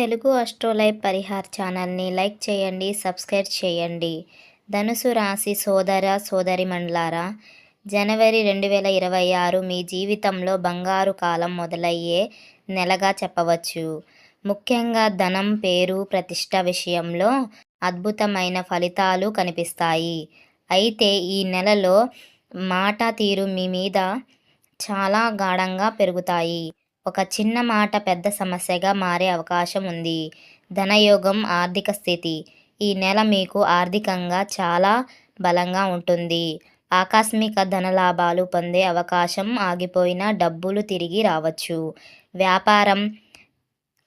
తెలుగు అస్ట్రోలైవ్ పరిహార్ ఛానల్ని లైక్ చేయండి సబ్స్క్రైబ్ చేయండి. ధనుసు రాశి సోదర సోదరి మండలారా జనవరి రెండు వేల ఇరవై ఆరు మీ జీవితంలో బంగారు కాలం మొదలయ్యే నెలగా చెప్పవచ్చు. ముఖ్యంగా ధనం పేరు ప్రతిష్ట విషయంలో అద్భుతమైన ఫలితాలు కనిపిస్తాయి. అయితే ఈ నెలలో మాట తీరు మీ మీద చాలా గాఢంగా పెరుగుతాయి. ఒక చిన్న మాట పెద్ద సమస్యగా మారే అవకాశం ఉంది. ధనయోగం ఆర్థిక స్థితి. ఈ నెల మీకు ఆర్థికంగా చాలా బలంగా ఉంటుంది. ఆకస్మిక ధనలాభాలు పొందే అవకాశం ఆగిపోయిన డబ్బులు తిరిగి రావచ్చు. వ్యాపారం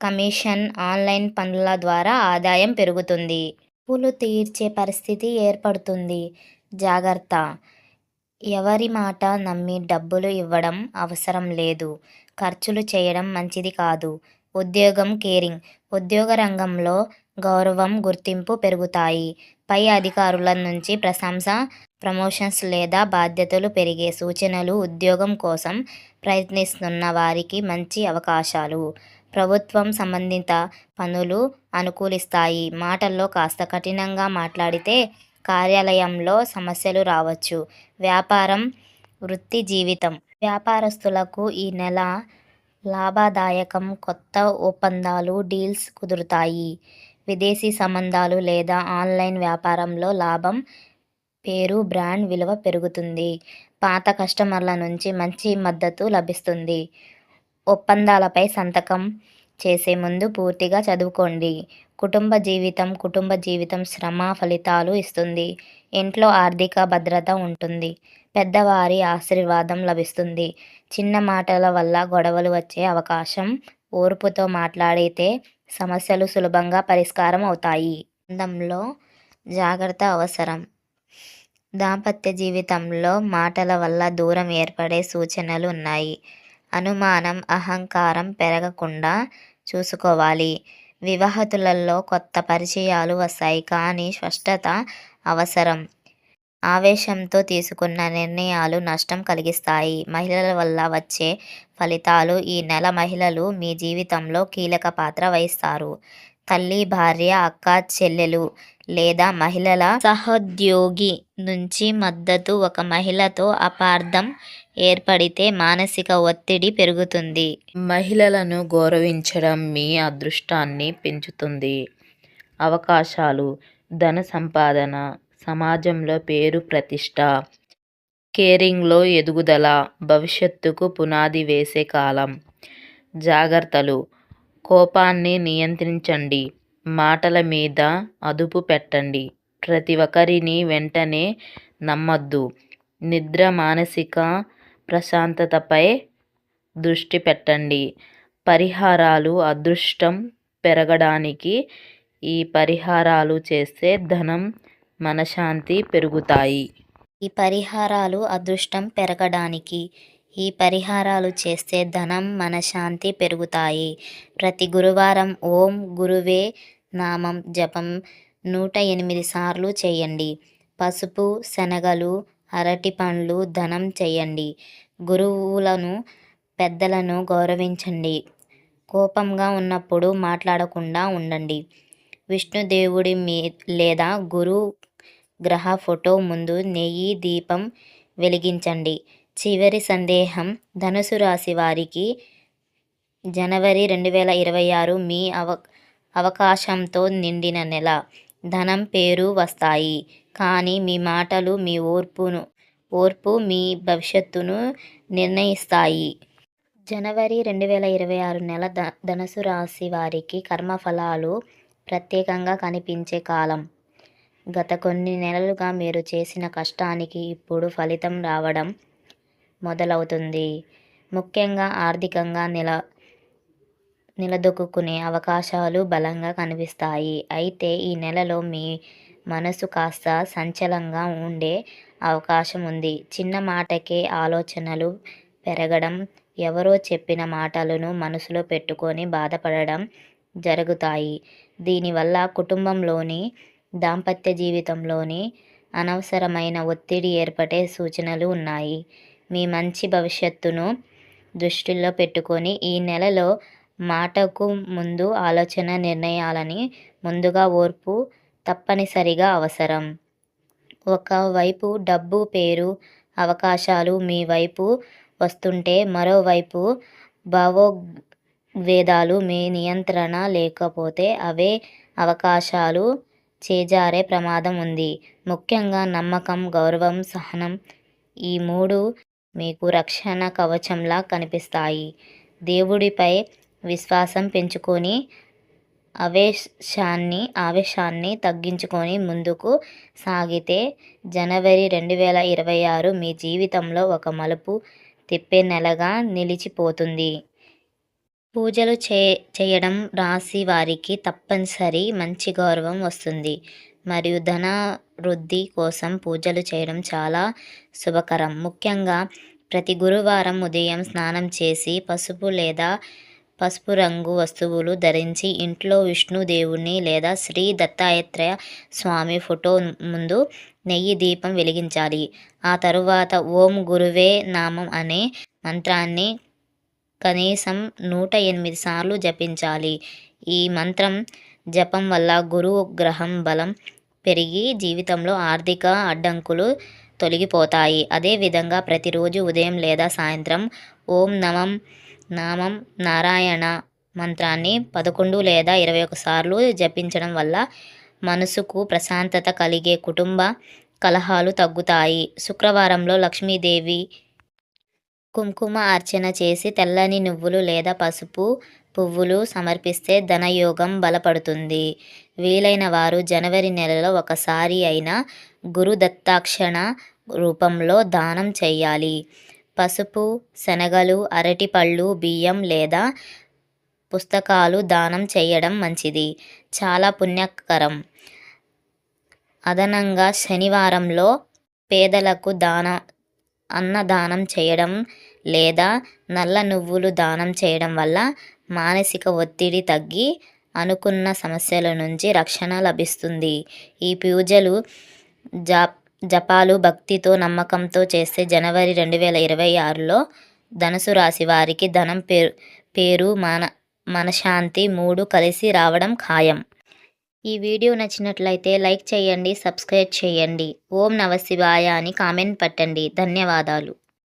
కమిషన్ ఆన్లైన్ పనుల ద్వారా ఆదాయం పెరుగుతుంది. అప్పులు తీర్చే పరిస్థితి ఏర్పడుతుంది. జాగ్రత్త. ఎవరి మాట నమ్మి డబ్బులు ఇవ్వడం అవసరం లేదు. ఖర్చులు చేయడం మంచిది కాదు. ఉద్యోగం కేరింగ్. ఉద్యోగ రంగంలో గౌరవం గుర్తింపు పెరుగుతాయి. పై అధికారుల నుంచి ప్రశంస ప్రమోషన్స్ లేదా బాధ్యతలు పెరిగే సూచనలు ఉద్యోగం కోసం ప్రయత్నిస్తున్న వారికి మంచి అవకాశాలు. ప్రభుత్వం సంబంధిత పనులు అనుకూలిస్తాయి. మాటల్లో కాస్త కఠినంగా మాట్లాడితే కార్యాలయంలో సమస్యలు రావచ్చు. వ్యాపారం వృత్తి జీవితం వ్యాపారస్తులకు ఈ నెల లాభదాయకం కొత్త ఒప్పందాలు డీల్స్ కుదురుతాయి. విదేశీ సంబంధాలు లేదా ఆన్లైన్ వ్యాపారంలో లాభం పేరు బ్రాండ్ విలువ పెరుగుతుంది. పాత కస్టమర్ల నుంచి మంచి మద్దతు లభిస్తుంది. ఒప్పందాలపై సంతకం చేసే ముందు పూర్తిగా చదువుకోండి. కుటుంబ జీవితం కుటుంబ జీవితం శ్రమ ఫలితాలు ఇస్తుంది. ఇంట్లో ఆర్థిక భద్రత ఉంటుంది. పెద్దవారి ఆశీర్వాదం లభిస్తుంది. చిన్న మాటల వల్ల గొడవలు వచ్చే అవకాశం ఓర్పుతో మాట్లాడితే సమస్యలు సులభంగా పరిష్కారం అవుతాయి. అందంలో జాగ్రత్త అవసరం. దాంపత్య జీవితంలో మాటల వల్ల దూరం ఏర్పడే సూచనలు ఉన్నాయి. అనుమానం అహంకారం పెరగకుండా చూసుకోవాలి. వివాహతులలో కొత్త పరిచయాలు వస్తాయి కానీ స్పష్టత అవసరం. ఆవేశంతో తీసుకున్న నిర్ణయాలు నష్టం కలిగిస్తాయి. మహిళల వల్ల వచ్చే ఫలితాలు ఈ నెల మహిళలు మీ జీవితంలో కీలక పాత్ర వహిస్తారు. తల్లి భార్య అక్క చెల్లెలు లేదా మహిళల సహోద్యోగి నుంచి మద్దతు ఒక మహిళతో అపార్థం ఏర్పడితే మానసిక ఒత్తిడి పెరుగుతుంది. మహిళలను గౌరవించడం మీ అదృష్టాన్ని పెంచుతుంది. అవకాశాలు ధన సంపాదన సమాజంలో పేరు ప్రతిష్ట కేరింగ్లో ఎదుగుదల భవిష్యత్తుకు పునాది వేసే కాలం జాగ్రత్తలు కోపాన్ని నియంత్రించండి. మాటల మీద అదుపు పెట్టండి. ప్రతి ఒక్కరిని వెంటనే నమ్మద్దు. నిద్ర మానసిక ప్రశాంతతపై దృష్టి పెట్టండి. పరిహారాలు అదృష్టం పెరగడానికి ఈ పరిహారాలు చేస్తే ధనం మనశాంతి పెరుగుతాయి. ఈ పరిహారాలు అదృష్టం పెరగడానికి ఈ పరిహారాలు చేస్తే ధనం మనశాంతి పెరుగుతాయి. ప్రతి గురువారం ఓం గురువే నామం జపం నూట ఎనిమిది సార్లు చేయండి. పసుపు శనగలు అరటి పండ్లు ధనం చేయండి. గురువులను పెద్దలను గౌరవించండి. కోపంగా ఉన్నప్పుడు మాట్లాడకుండా ఉండండి. విష్ణుదేవుడి మీ లేదా గురు గ్రహ ఫోటో ముందు నెయ్యి దీపం వెలిగించండి. చివరి సందేహం ధనుసు రాశి వారికి జనవరి రెండు వేల ఇరవై ఆరు మీ అవ అవకాశంతో నిండిన నెల. ధనం పేరు వస్తాయి. కానీ మీ మాటలు మీ ఓర్పును ఓర్పు మీ భవిష్యత్తును నిర్ణయిస్తాయి. జనవరి రెండు వేల ఇరవై ఆరు నెల ధ ధనుసు రాశి వారికి కర్మఫలాలు ప్రత్యేకంగా కనిపించే కాలం. గత కొన్ని నెలలుగా మీరు చేసిన కష్టానికి ఇప్పుడు ఫలితం రావడం మొదలవుతుంది. ముఖ్యంగా ఆర్థికంగా నిల నిలదొక్కునే అవకాశాలు బలంగా కనిపిస్తాయి. అయితే ఈ నెలలో మీ మనసు కాస్త సంచలంగా ఉండే అవకాశం ఉంది చిన్న మాటకే ఆలోచనలు పెరగడం ఎవరో చెప్పిన మాటలను మనసులో పెట్టుకొని బాధపడడం జరుగుతాయి. దీనివల్ల కుటుంబంలోని దాంపత్య జీవితంలోని అనవసరమైన ఒత్తిడి ఏర్పడే సూచనలు ఉన్నాయి. మీ మంచి భవిష్యత్తును దృష్టిలో పెట్టుకొని ఈ నెలలో మాటకు ముందు ఆలోచన నిర్ణయాలని ముందుగా ఓర్పు తప్పనిసరిగా అవసరం. ఒకవైపు డబ్బు పేరు అవకాశాలు మీ వైపు వస్తుంటే మరోవైపు భావోద్వేదాలు మీ నియంత్రణ లేకపోతే అవే అవకాశాలు చేజారే ప్రమాదం ఉంది. ముఖ్యంగా నమ్మకం గౌరవం సహనం ఈ మూడు మీకు రక్షణ కవచంలా కనిపిస్తాయి. దేవుడిపై విశ్వాసం పెంచుకొని ఆవేశాన్ని ఆవేశాన్ని తగ్గించుకొని ముందుకు సాగితే జనవరి రెండు వేల ఇరవై ఆరు మీ జీవితంలో ఒక మలుపు తిప్పే నెలగా నిలిచిపోతుంది. పూజలు చే చేయడం రాశి వారికి తప్పనిసరి మంచి గౌరవం వస్తుంది. మరియు ధన వృద్ధి కోసం పూజలు చేయడం చాలా శుభకరం. ముఖ్యంగా ప్రతి గురువారం ఉదయం స్నానం చేసి పసుపు లేదా పసుపు రంగు వస్తువులు ధరించి ఇంట్లో విష్ణుదేవుని లేదా శ్రీ దత్తాత్రేయ స్వామి ఫోటో ముందు నెయ్యి దీపం వెలిగించాలి. ఆ తరువాత ఓం గురువే నామం అనే మంత్రాన్ని కనీసం నూట ఎనిమిది సార్లు జపించాలి. ఈ మంత్రం జపం వల్ల గురువు గ్రహం బలం పెరిగి జీవితంలో ఆర్థిక అడ్డంకులు తొలగిపోతాయి. అదేవిధంగా ప్రతిరోజు ఉదయం లేదా సాయంత్రం ఓం నమం నామం నారాయణ మంత్రాన్ని పదకొండు లేదా ఇరవై ఒకసార్లు జపించడం వల్ల మనసుకు ప్రశాంతత కలిగే కుటుంబ కలహాలు తగ్గుతాయి. శుక్రవారంలో లక్ష్మీదేవి కుంకుమ అర్చన చేసి తెల్లని నువ్వులు లేదా పసుపు పువ్వులు సమర్పిస్తే ధనయోగం బలపడుతుంది. వీలైన వారు జనవరి నెలలో ఒకసారి అయినా గురు దత్తాక్షణ రూపంలో దానం చేయాలి పసుపు శనగలు అరటిపళ్ళు బియ్యం లేదా పుస్తకాలు దానం చేయడం మంచిది. చాలా పుణ్యకరం. అదనంగా శనివారంలో పేదలకు దాన అన్నదానం చేయడం లేదా నల్ల నువ్వులు దానం చేయడం వల్ల మానసిక ఒత్తిడి తగ్గి అనుకున్న సమస్యల నుంచి రక్షణ లభిస్తుంది. ఈ పూజలు జప్ జపాలు భక్తితో నమ్మకంతో చేస్తే జనవరి రెండు వేల ఇరవై ఆరులో ధనుసు రాశి వారికి ధనం పేరు పేరు మన మనశాంతి మూడు కలిసి రావడం ఖాయం. ఈ వీడియో నచ్చినట్లయితే లైక్ చేయండి సబ్స్క్రైబ్ చేయండి. ఓం నమశివాయ అని కామెంట్ పెట్టండి. ధన్యవాదాలు.